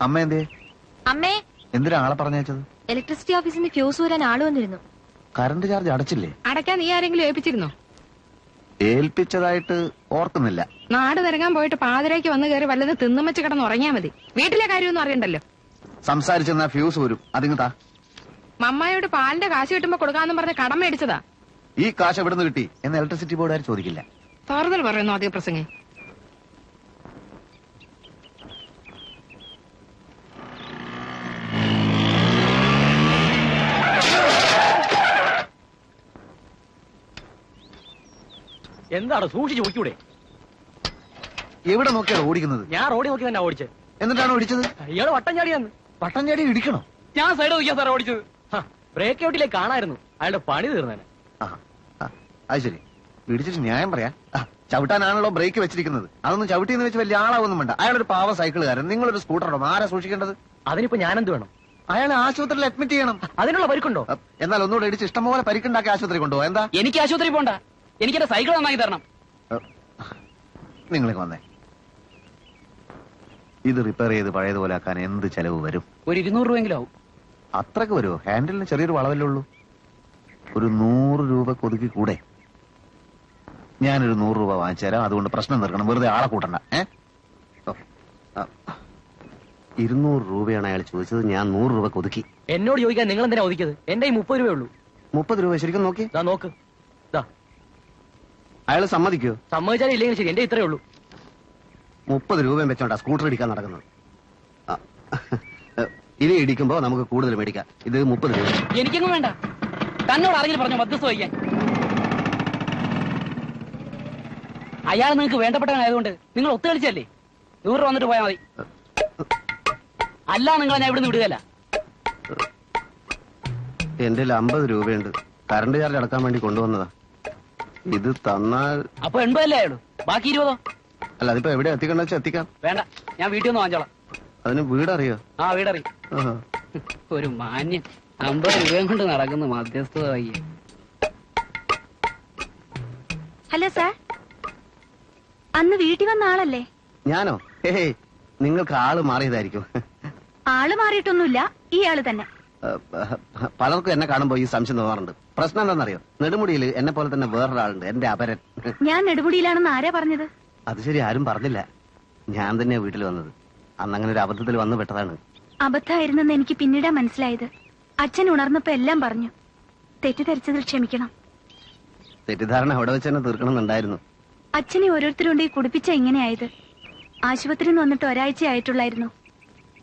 അമ്മ എന്തേ അമ്മേ. എന്തിനാ ആളെ പറഞ്ഞയച്ചത്? ഇലക്ട്രിസിറ്റി ഓഫീസിൽ നിന്ന് ഫ്യൂസ് വരാൻ ആൾ വന്നിരുന്നു. കറണ്ട് ചാർജ് അടച്ചില്ലേ? അടയ്ക്കാൻ നീ ആരെങ്കിലും ഏൽപ്പിച്ചിരുന്നോ? ഏൽപ്പിച്ചതായിട്ട് ഓർക്കുന്നില്ല. നാട് നിരങ്ങാൻ പോയിട്ട് പാതിരയ്ക്ക് വന്ന് കയറി വല്ലത് തിന്നുമച്ച് കിടന്ന് ഉറങ്ങിയാ മതി. വീട്ടിലെ കാര്യമൊന്നും അറിയണ്ടല്ലോ. സംസാരിച്ചെന്നാ ഫ്യൂസ് വരും. അതിങ്ങ് താ. മമ്മായോട് പാലിന്റെ കാശ് കിട്ടുമ്പോ കൊടുക്കാന്ന് പറഞ്ഞ് കടം മേടിച്ചതാ. ഈ കാശ് എവിടുന്ന് കിട്ടി? എന്ന് ഇലക്ട്രിസിറ്റി ബോർഡുകാർ ചോദിക്കില്ല. താറുതൽ പറയുന്നു ആദ്യ പ്രസംഗി. എന്താണ് സൂക്ഷിച്ചു ഓടിക്കൂടെ എവിടെ നോക്കിയാണ് ഓടിക്കുന്നത്? ഞാൻ റോഡിൽ നോക്കി തന്നെ ഓടിച്ചത്. എന്നിട്ടാണ് ഓടിച്ചത് ഇയാൾ വട്ടം ചാടിയാന്ന്. പട്ടം ചാടി ഇടിക്കണോ? ഞാൻ സൈഡ് നോക്കിയാ സാറേ ഓടിച്ചത്. ബ്രേക്ക് ഔട്ടിലേക്ക് കാണായിരുന്നു അയാളുടെ പണി തീർന്നേനെ. അത് ശരി. ഇടിച്ചിട്ട് ന്യായം പറയാ. ചവിട്ടാനാണല്ലോ ബ്രേക്ക് വെച്ചിരിക്കുന്നത്. അതൊന്നും ചവിട്ടിന്ന് വെച്ച് വലിയ ആളാവൊന്നും വേണ്ട. അയാളൊരു പാവ സൈക്കിളുകാരൻ. നിങ്ങളൊരു സ്കൂട്ടറോ ആരാ സൂക്ഷിക്കേണ്ടത്? അതിനിപ്പോ ഞാനെന്ത് വേണം? അയാളെ ആശുപത്രിയിൽ അഡ്മിറ്റ് ചെയ്യണം. അതിനുള്ള പരിക്കുണ്ടോ? എന്നാൽ ഒന്നുകൂടെ ഇടിച്ച് ഇഷ്ടം പോലെ പരിക്കുണ്ടാക്കി ആശുപത്രി കൊണ്ടുപോകാം എന്താ? എനിക്ക് ആശുപത്രി പോണ്ട. എനിക്ക് എന്റെ സൈക്കിൾ നന്നാക്കി തരണം. നിങ്ങളെ വന്നേ. ഇത് റിപ്പയർ ചെയ്ത് പഴയതുപോലെ ആക്കാൻ എന്ത് ചെലവ് വരും? ഒരു ഇരുന്നൂറ് രൂപയെങ്കിലും ആവും അത്രയ്ക്ക് വരുമോ ഹാൻഡിലിന് ചെറിയൊരു വളവല്ലേ ഉള്ളൂ. ഒരു നൂറ് രൂപ കൊതുക്കി കൂടെ. ഞാനൊരു നൂറ് രൂപ വാങ്ങിച്ചു തരാം. അതുകൊണ്ട് പ്രശ്നം തീർക്കണം. വെറുതെ ആളെ കൂട്ടണ്ട. ഏ? ഇരുന്നൂറ് രൂപയാണ് അയാൾ ചോദിച്ചത്. ഞാൻ നൂറ് രൂപ കൊതുക്കി. എന്നോട് ചോദിക്കാൻ നിങ്ങൾ എന്തിനാ ഒതുക്കിയത് എന്റെ ഈ മുപ്പത് രൂപയേ ഉള്ളൂ. മുപ്പത് രൂപ ശരിക്കും നോക്കി. നോക്ക്. അയാൾ സമ്മതിക്കോ? സമ്മതിച്ചാലും ഇല്ലെങ്കിൽ ശരി. എന്റെ ഇത്രയേ ഉള്ളൂ. മുപ്പത് രൂപയും വെച്ചോണ്ടാ സ്കൂട്ടർ ഇടിക്കാൻ നടക്കുന്നത്. ആ. ഇനി ഇടിക്കുമ്പോ നമുക്ക് കൂടുതൽ മേടിക്കാം. ഇത് മുപ്പത് രൂപ. എനിക്കെങ്ങും വേണ്ട. തന്നോട് ആരെങ്കിലും പറഞ്ഞു മധ്യസ്ഥ വഹിക്കാൻ അയാൾ നിങ്ങൾക്ക് വേണ്ടപ്പെട്ടവനായതുകൊണ്ട് നിങ്ങൾ ഒത്തുകളിച്ചല്ലേ നൂറ് രൂപ വന്നിട്ട് പോയാൽ മതി. അല്ല നിങ്ങൾ ഞാൻ ഇവിടുന്ന് വിടുകയല്ല. എന്റെ അമ്പത് രൂപയുണ്ട്. കറണ്ട് ചാർജ് അടക്കാൻ വേണ്ടി കൊണ്ടുവന്നതാ. ഇത് തന്നാൽ അപ്പൊ എൺപതല്ലേ ആയുള്ളൂ. ബാക്കി ഇരുപതോ? അല്ല അതിപ്പോ എവിടെ എത്തിക്കണ്ട വെച്ചാൽ എത്തിക്കാം. വേണ്ട ഞാൻ വീട്ടിൽ ഒന്ന് വാങ്ങിച്ചോളാം. അതിന് വീടറിയോ? ആ വീടറി ആഹാ. ഒരു മാന്യം അമ്പത് രൂപയും കൊണ്ട് നടക്കുന്ന മധ്യസ്ഥത ഹലോ സാർ. അന്ന് വീട്ടിൽ വന്ന ആളല്ലേ? ഞാനോ? ഹേ നിങ്ങൾക്ക് ആൾ മാറിയതായിരിക്കും. ആൾ മാറിയിട്ടൊന്നുമില്ല ഈ ആൾ തന്നെ. പലർക്കും എന്നെ കാണുമ്പോ ഈ സംശയം തോന്നാറുണ്ട്. പ്രശ്നം എന്താണെന്നറിയോ? നെടുമുടിയിൽ എന്നെ പോലെ തന്നെ വേറൊരാളുണ്ട് എന്റെ അപരൻ. ഞാൻ നെടുമുടിയിലാണെന്ന് ആരാ പറഞ്ഞത്? അത് ശരി ആരും പറഞ്ഞില്ല. ഞാൻ തന്നെയാ വീട്ടിൽ വന്നത്. അന്ന് അങ്ങനെ ഒരു അബദ്ധത്തിൽ വന്നു പെട്ടതാണ് അബദ്ധമായിരുന്നെന്ന് എനിക്ക് പിന്നീടാ മനസ്സിലായത്. അച്ഛൻ ഉണർന്നപ്പോ എല്ലാം പറഞ്ഞു. തെറ്റിദ്ധരിച്ചതിൽ ക്ഷമിക്കണം. തെറ്റിദ്ധാരണ അവിടെ വെച്ച് തന്നെ തീർക്കണമെന്നുണ്ടായിരുന്നു. അച്ഛനെ ഓരോരുത്തരുണ്ട് ഈ കുടിപ്പിച്ച ഇങ്ങനെയായത്. ആശുപത്രിയിൽ നിന്ന് വന്നിട്ട് ഒരാഴ്ച ആയിട്ടുള്ളായിരുന്നു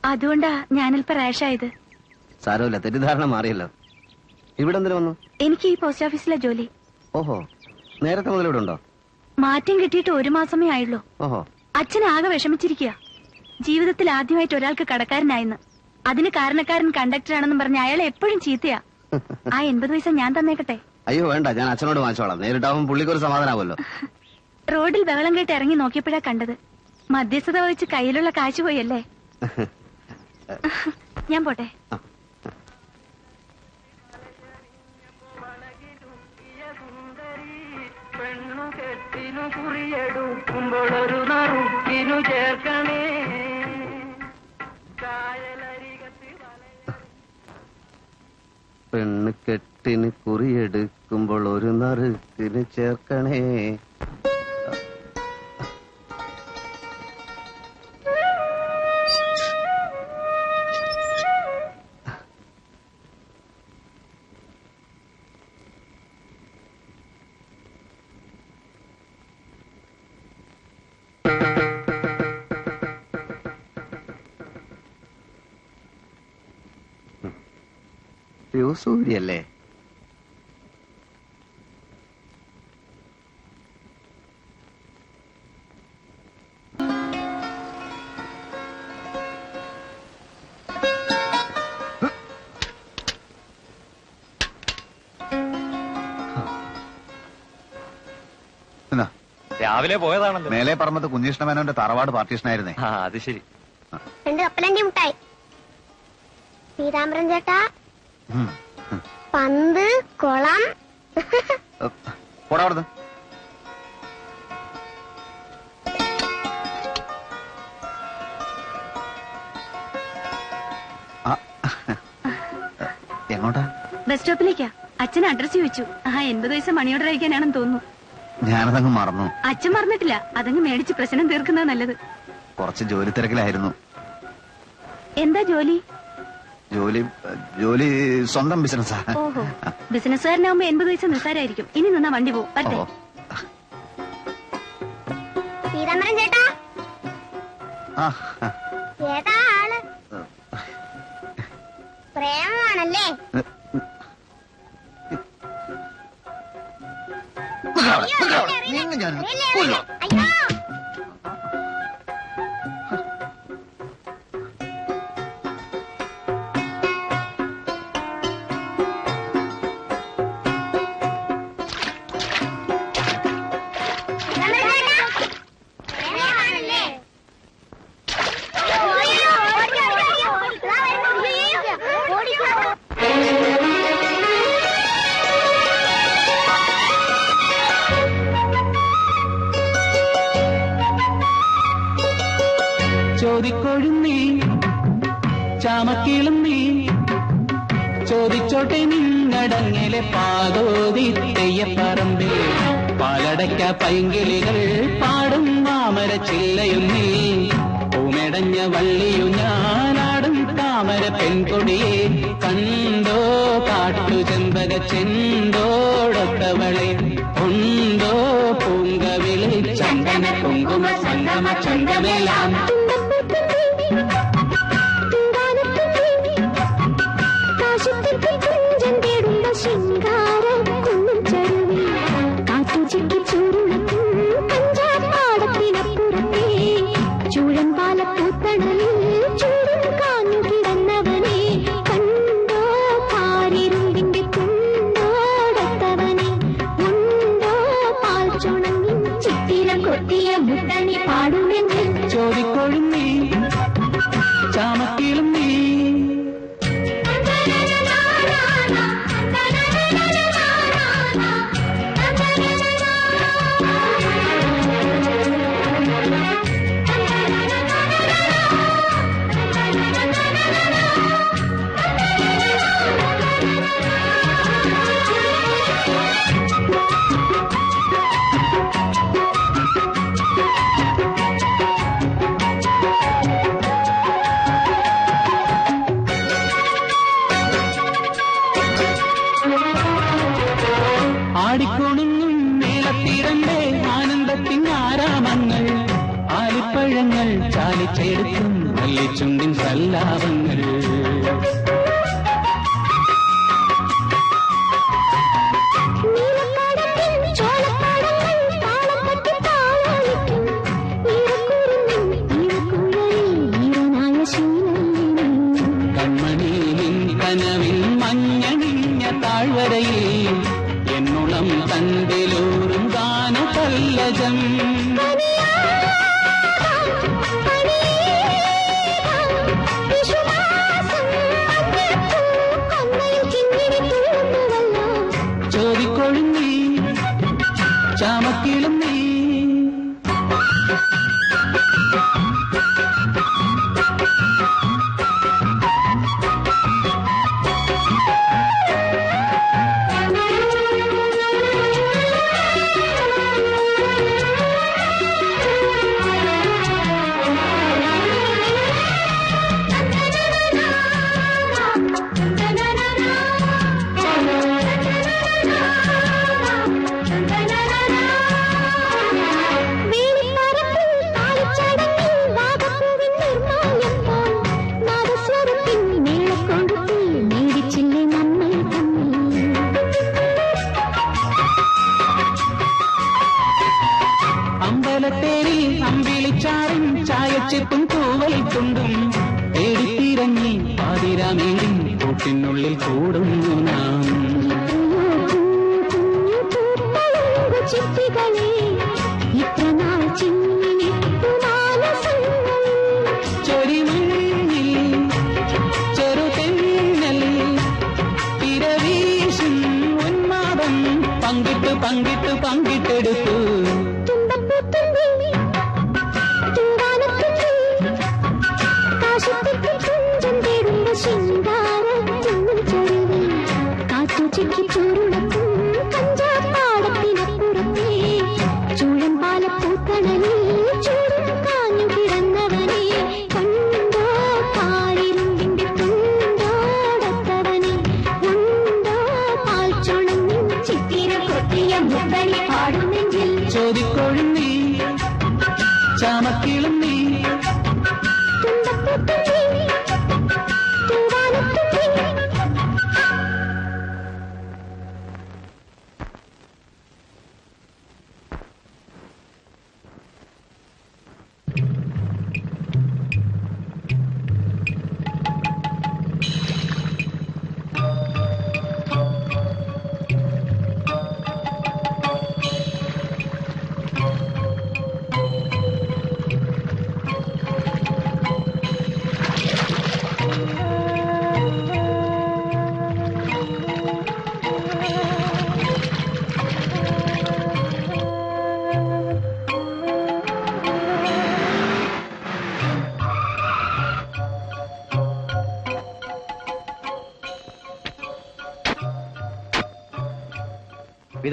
അതുകൊണ്ടാ ഞാനിപ്പോ റാഷായത്. സാരമില്ല തെറ്റിദ്ധാരണ മാറിയല്ലോ. ഇവിടെ എന്തിനു വന്നു? എനിക്ക് ഈ പോസ്റ്റ് ഓഫീസിലെ ജോലി. ഓഹോ നേരത്തെ മുതൽ ഇവിടെ ഉണ്ടോ? മാറ്റം കിട്ടിയിട്ട് ഒരു മാസമേ ആയുള്ളൂ. ഓഹോ. അച്ഛനെ ആകെ വിഷമിച്ചിരിക്കുക ജീവിതത്തിൽ ആദ്യമായിട്ട് ഒരാൾക്ക് കടക്കാരനായെന്ന്. അതിന് കാരണക്കാരൻ കണ്ടക്ടറാണെന്നും പറഞ്ഞ് അയാളെ എപ്പോഴും ചീത്തയാ. ആ എൺപത് പൈസ ഞാൻ തന്നേക്കട്ടെ. അയ്യോ വേണ്ട ഞാൻ അച്ഛനോട് വാങ്ങിച്ചോളാം. നേരിട്ടാവും പുള്ളിക്കൊരു സമാധാനാവല്ലോ റോഡിൽ ബഹളം കേട്ട് ഇറങ്ങി നോക്കിയപ്പോഴാ കണ്ടത്. മധ്യസ്ഥത വഹിച്ച് കയ്യിലുള്ള കാശ് പോയല്ലേ ഞാൻ പോട്ടെ. നറുക്കിനു ചേർക്കണേ. പെണ്ണ് കെട്ടിന് കുറിയെടുക്കുമ്പോൾ ഒരു നറുക്കിന് ചേർക്കണേ. സൂര്യല്ലേ എന്നാ? രാവിലെ പോയതാണ് മേലെ പറമ്പത്ത് കുഞ്ഞിഷ്ണമേനോന്റെ തറവാട് പാർട്ടീഷനായിരുന്നേ ആ അത് ശരി. എന്റെ കപ്പലണ്ടി മുട്ടായി പീതാംബരൻ ചേട്ടാ. പന്ത് കൊളം. പോടാ എങ്ങോട്ടാ? ബസ് സ്റ്റോപ്പിലേക്കാ. അച്ഛൻ അഡ്രസ് ചോദിച്ചു. ആ എൺപത് വയസ്സ് മണിയോട് കഴിക്കാനാണെന്ന് തോന്നുന്നു. ഞാനതങ്ങ് മറന്നു. അച്ഛൻ മറന്നിട്ടില്ല. അതങ്ങ് മേടിച്ച് പ്രശ്നം തീർക്കുന്നത് നല്ലത്. കുറച്ച് ജോലി തിരക്കിലായിരുന്നു എന്താ ജോലി? ജോലി ജോലി സ്വന്തം ബിസിനസ്സാ ഓഹോ ബിസിനസ്സുകാരനാകുമ്പോ എൺപത് വയസ്സ് നിസ്സാരായിരിക്കും ഇനി നിന്നാ വണ്ടി പോകും ഓ പീതാംബരൻ ചേട്ടാ ആ ഏതാ ആൾ പ്രേമമാണല്ലേ അയ്യോ, അറിയില്ല. അയ്യോ നീ ചാമക്കീളും നീ. ചോദിച്ചോട്ടെ നിന്നടങ്ങലെ പാതോതി തെയ്യപ്പറമ്പിൽ പാലടയ്ക്ക പൈങ്കിളികൾ പാടും താമര ചില്ലയും നീ. പൂമെടഞ്ഞ വള്ളിയു ഞാനാടും താമര പെൺകൊടിയെ. കണ്ടോ കാട്ടു ചെമ്പക ചെന്തോടൊത്തവളെ ഉണ്ടോ പൂങ്കവിളി ചന്ദന കുങ്കുമ സംഗമ ചന്ദമെല്ലാം ಕಣಲಿ ആലിപ്പഴങ്ങൾ നല്ല ചുണ്ടിൻ സല്ലാപങ്ങൾ കൂട്ടിനുള്ളിൽ കൂടുന്നു പാടുമെങ്കിൽ ചോദിക്കും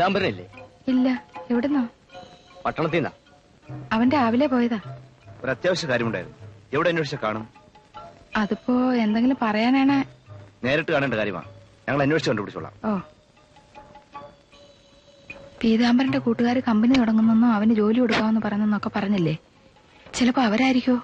പീതാംബരനല്ലേ ഇല്ല എവിടുന്നോ? പട്ടണത്തിൽ നിന്നാ അവൻ രാവിലെ പോയതാ. ഒരു അത്യാവശ്യ കാര്യമുണ്ടായിരുന്നു. എവിടെ അന്വേഷിച്ച കാണും? അതിപ്പോ എന്തെങ്കിലും പറയാനാണ്? നേരിട്ട് കാണേണ്ട കാര്യമാണ്. ഞങ്ങൾ അന്വേഷിച്ച് കണ്ടുപിടിച്ചോളാം. ഓ. പീതാംബരന്റെ കൂട്ടുകാർ കമ്പനി തുടങ്ങുന്നെന്നോ അവന് ജോലി കൊടുക്കാമെന്ന് പറഞ്ഞെന്നൊക്കെ പറഞ്ഞില്ലേ? ചിലപ്പോ അവരായിരിക്കോ?